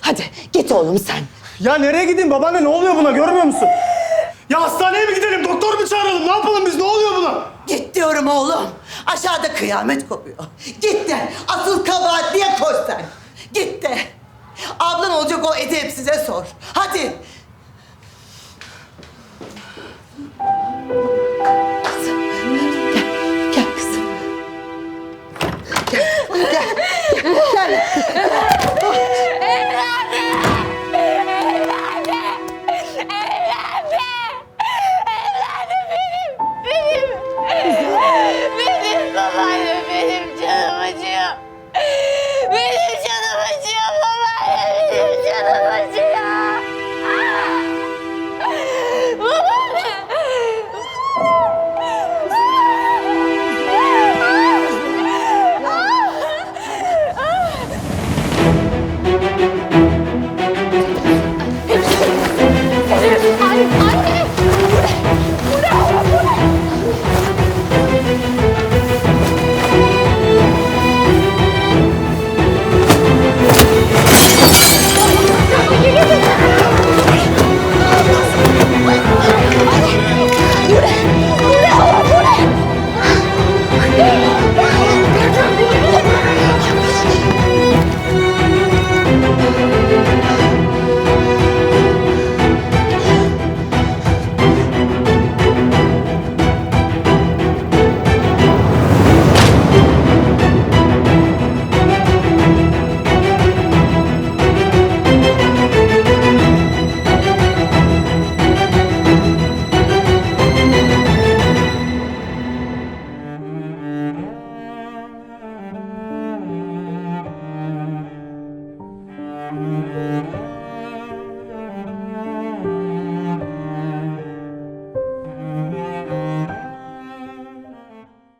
Hadi git oğlum sen. Ya nereye gideyim babaanne ne oluyor buna görmüyor musun? Ya hastaneye mi gidelim doktor mu çağıralım ne yapalım biz ne oluyor buna? Git diyorum oğlum. Aşağıda kıyamet kopuyor. Git de asıl kabahat diye koş sen. Git de. Ablan olacak o edepsize sor. Hadi.